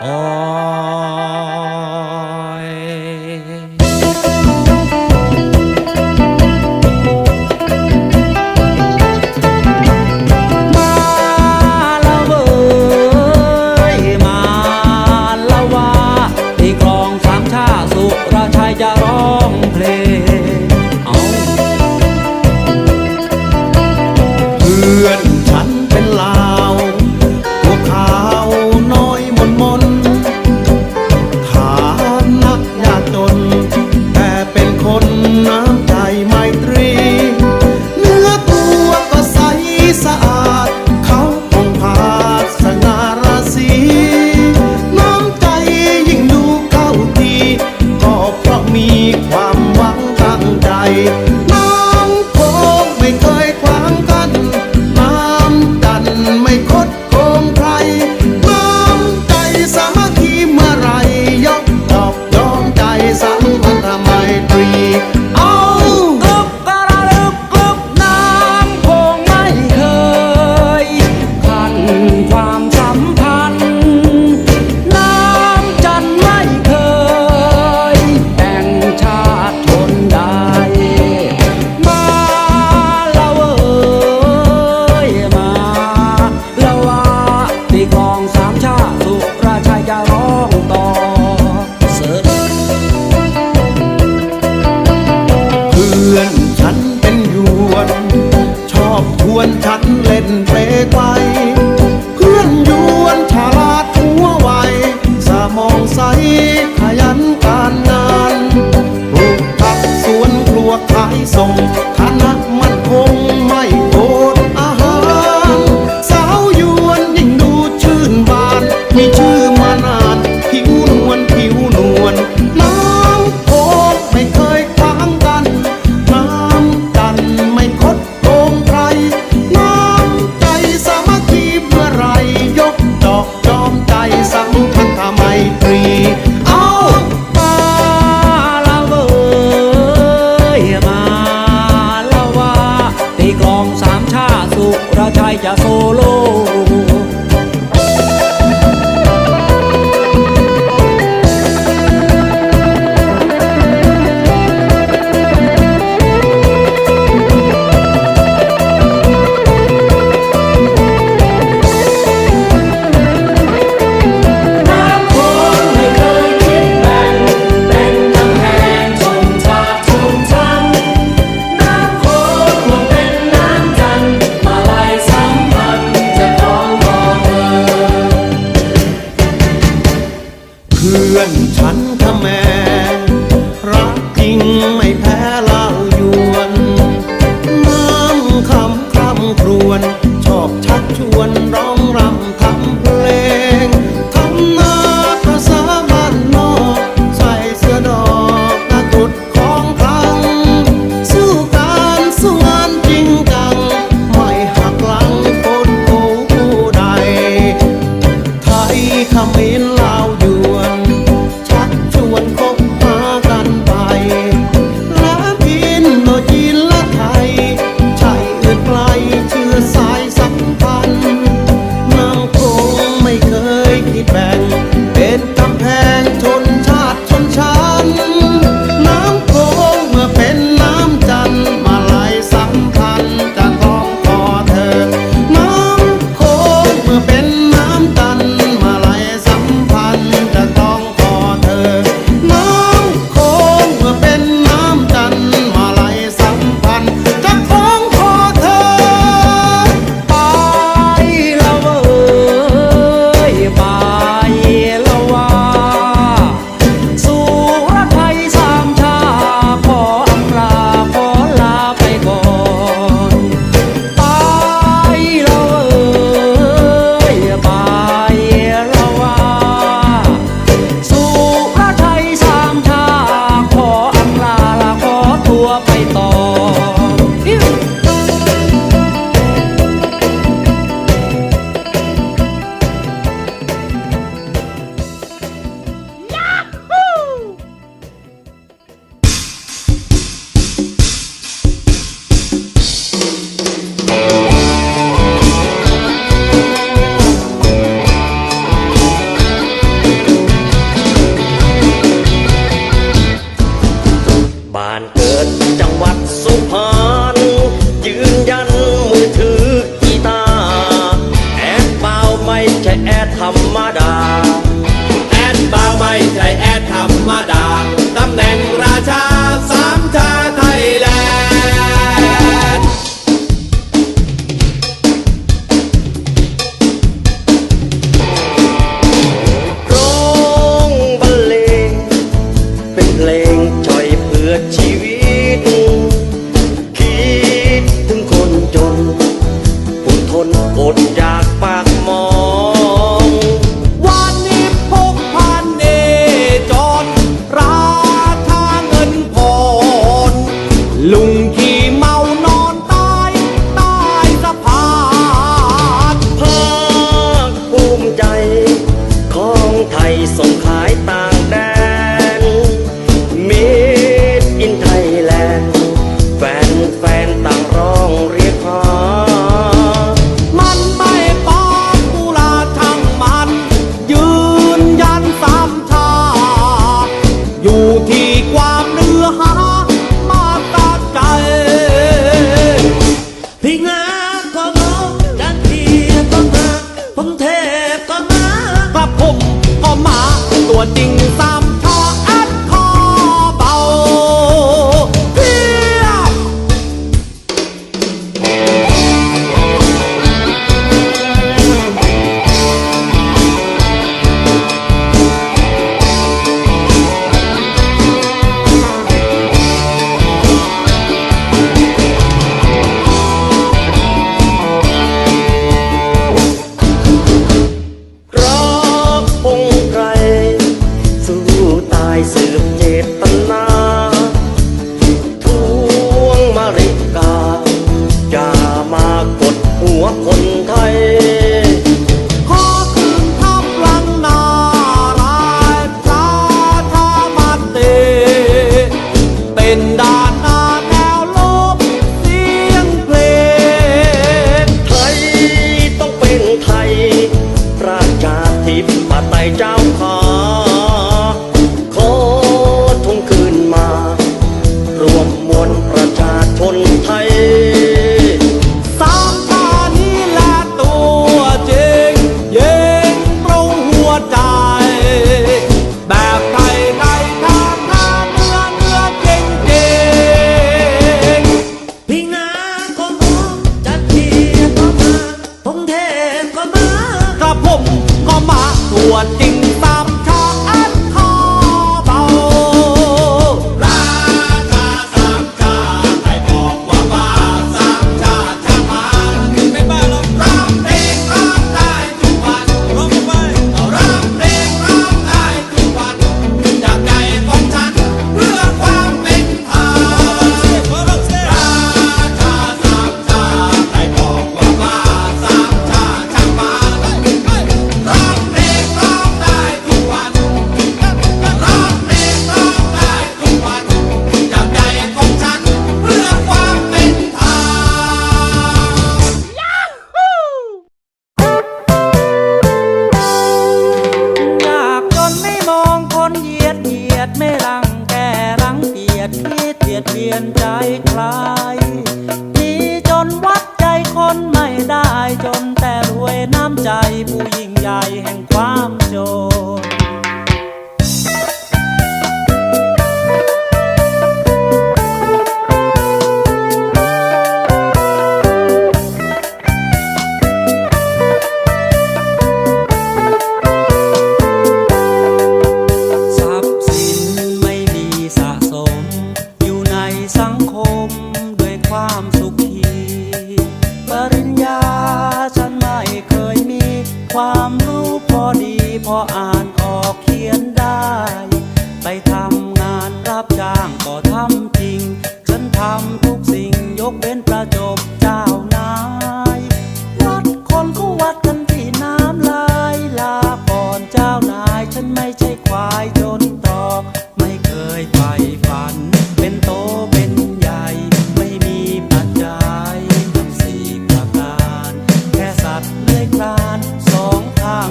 โ ya ชวนร้องรำ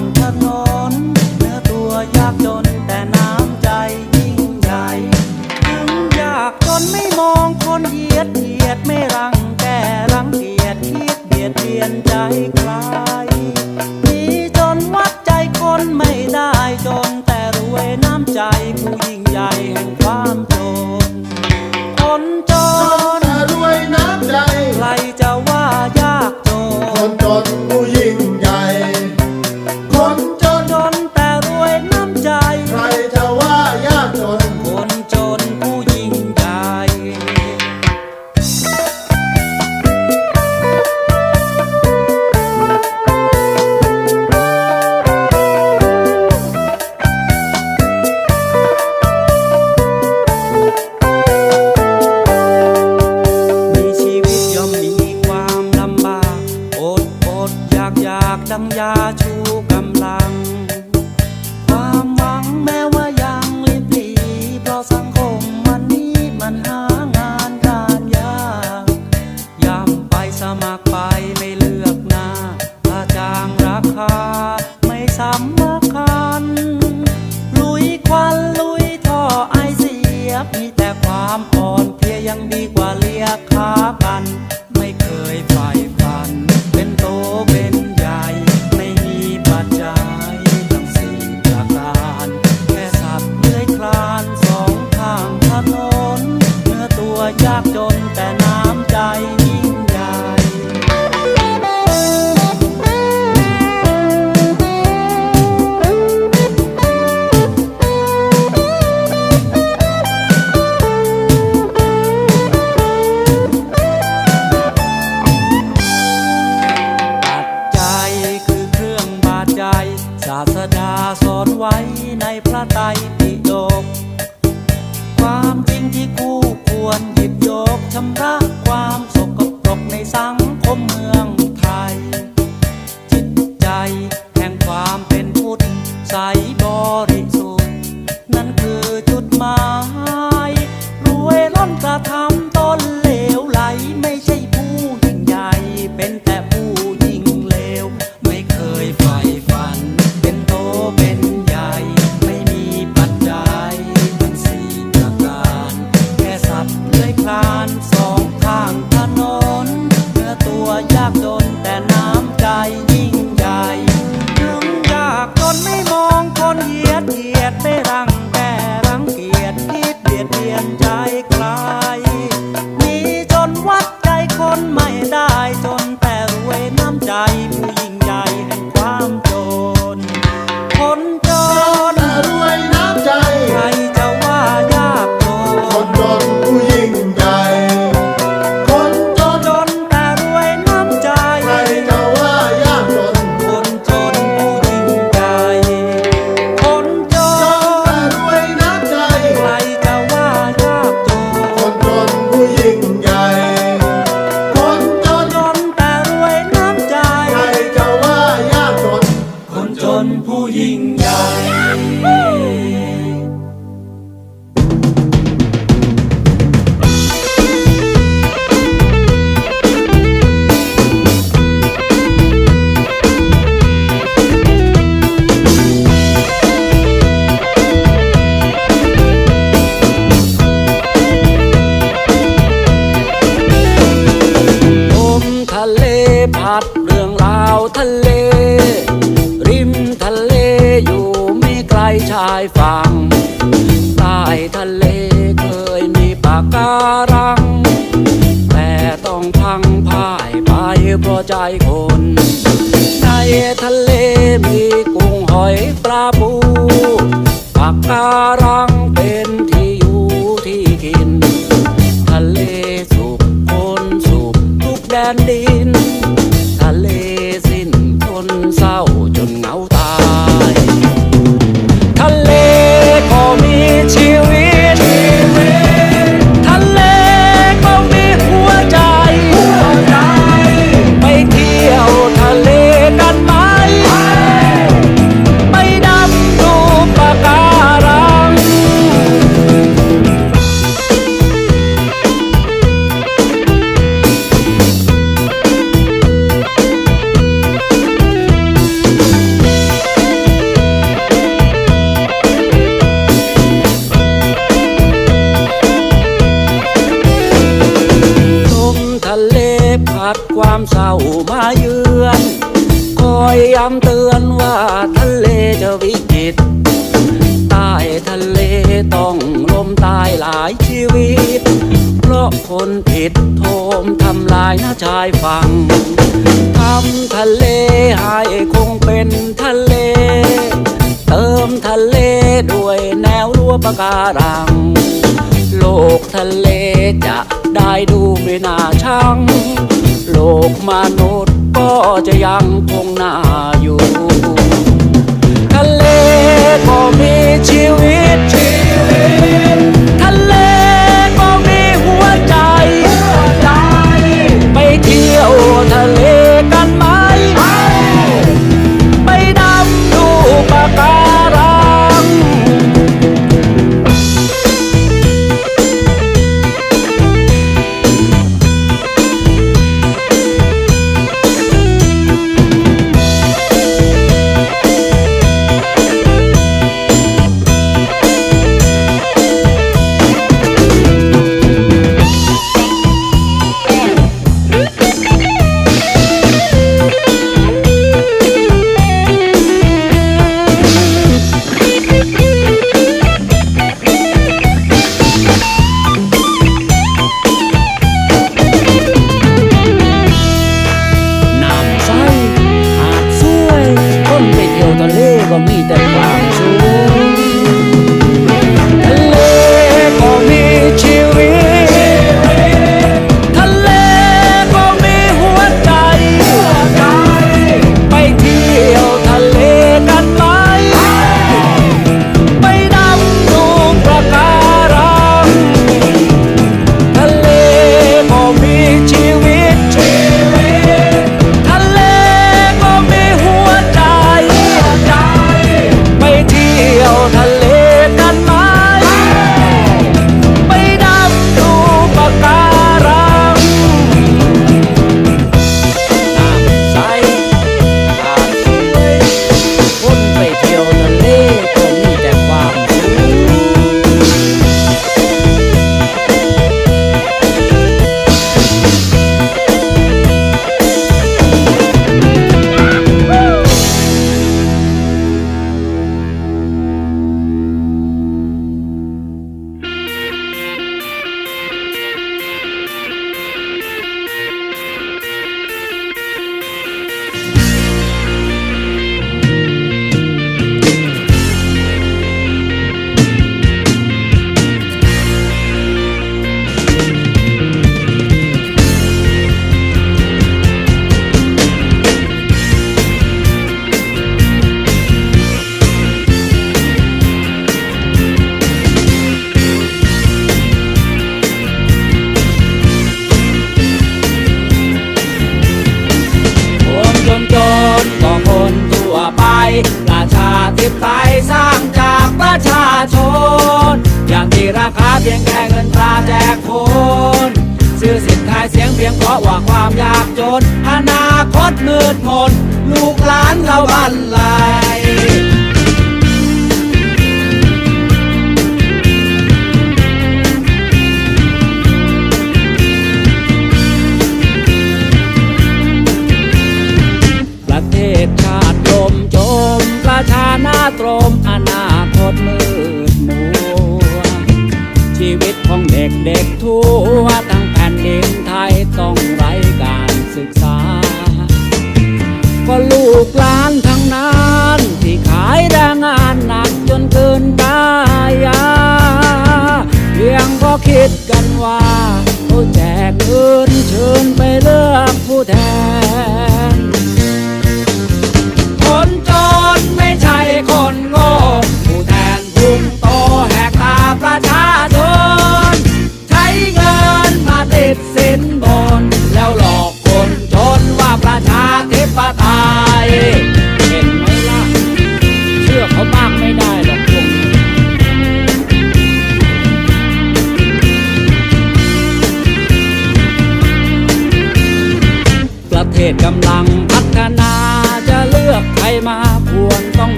อง น ในทะเลมีกุ้งหอยปลาปูปากการังเป็นที่อยู่ที่กิน ทะเลสุขคนสุขทุกแดนดี วิต เพราะคนผิดโทมทำลายหน้าชายฝั่งทำทะเลให้คงเป็นทะเล เติมทะเลด้วยแนวรั้วปะการัง โลกทะเลจะได้ดูไม่น่าชังโลกมนุษย์ก็จะยังคงน่าอยู่ทะเลก็มีชีวิตชีวิตทะเล ชาชน อย่างมีราคาเพียงแค่เงินตราแจกคนซื้อสินค้าเสียงเพียงเพราะว่าความยากจน อนาคตมืดมน ลูกหลานเราบันไล ด็กๆทั่วทั้งแผ่นดินไทยต้องไร้การศึกษา ก็ลูกหลานทั้งนั้นที่ขายแรงงานหนักจนเกินตายาเพียงก็คิดกันว่าเขาแจกเงินเชิญไปเลือกผู้แทน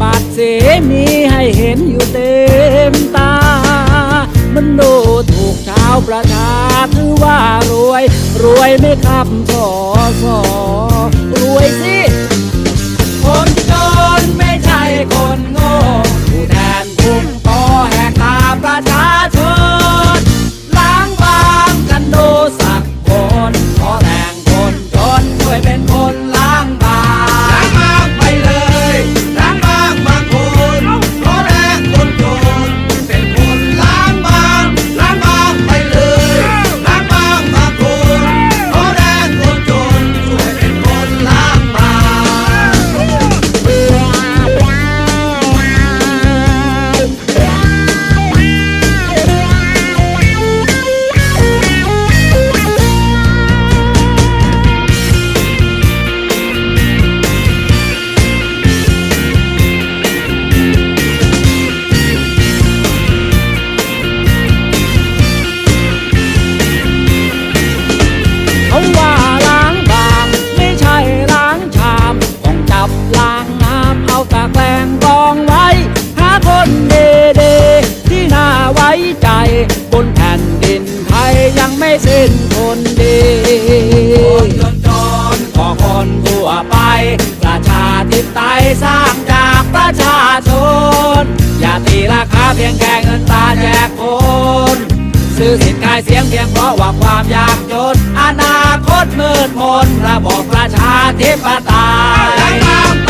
บาดเสมีให้เห็นอยู่เต็มตา มันโดูถูกชาวประชาถือว่ารวย รวยไม่ขับพอสอรวยสิ ซื้อสิทธิ์ขายเสียงเพียงเพราะว่าความยากจน อนาคตมืดมนระบอบประชาธิปไตย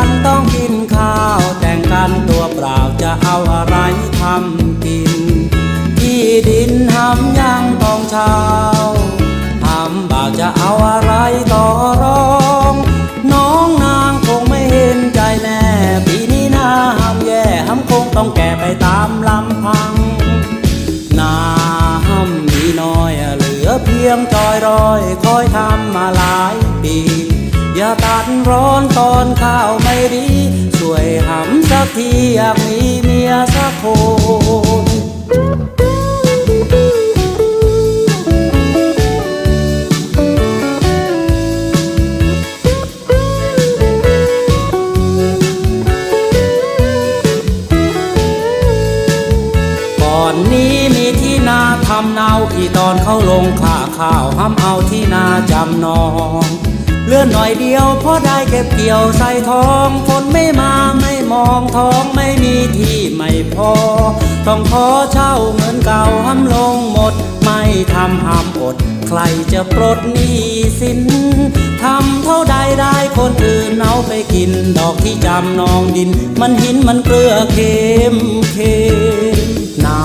ันต้องกินข้าว แต่งกันตัวเปล่าจะเอาอะไรทำกิน ที่ดินหำยังต้องเช่าหำบ่าวจะเอาอะไรต่อรอง น้องนางคงไม่เห็นใจแน่ปีนี้หน้าำแย่หำคงต้องแก่ไปตามลำพัง นาหำมีน้อยเหลือเพียงจอยรอยคอยทำมาหลายปี อย่าตัดร้อนตอนข้าวไม่ดี ช่วยหำสักทีอยากมีเมียสักคนก่อนนี้มีที่นาทำนาที่ตอนเขาลงค่าข้าวห้ำเอาที่นาจำนอง อนหน่อยเดียวพอได้เก็บเกี่ยวใส่ทองฝนไม่มาไม่มองท้องไม่มีที่ไม่พอ ต้องขอเช่าเงินเก่าห้ำลงหมด ไม่ทำห้ำอด ใครจะปลดหนี้สินทำเท่าใดได้คนอื่นเอาไปกิน ดอกที่จำนองดิน มันหินมันเกลือเค็มเค็มนา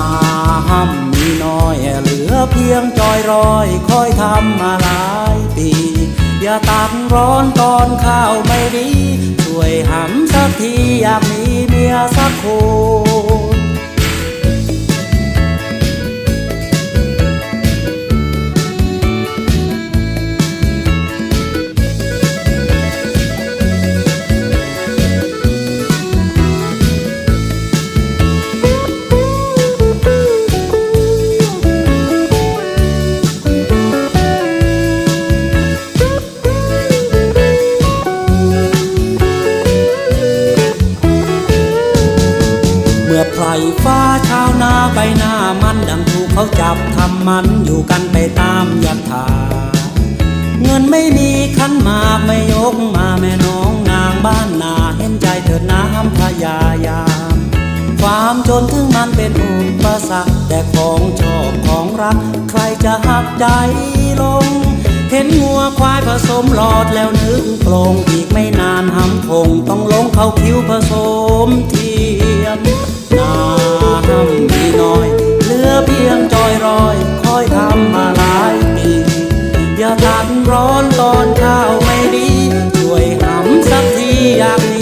ห้ำมีน้อยเหลือเพียงจอยรอยคอยทำมาหลายปี อย่าตากร้อนตอนข้าวไม่ดี ช่วยหำสักทีอยากมีเมียสักคน ฟ้าชาวนาใบหน้ามันดังถูกเขาจับทำมันอยู่กันไปตามยันทาเงินไม่มีขันมากไม่ยกมาแม่น้องนางบ้านนาเห็นใจเถิดน้ำพยายามความจนถึงมันเป็นอุปสรรคแต่ของชอบของรัก ใครจะหักใจลง เห็นงัวควายผสมหลอดแล้วนึกโปรงอีกไม่นานหำคงต้องลงเข้าคิวผสมเทียม น้ำมีน้อย เหลือเพียงจอยรอย คอยทำมาหลายปี อย่าทันร้อนตอนข้าวไม่ดี ช่วยหำสักทีอยาก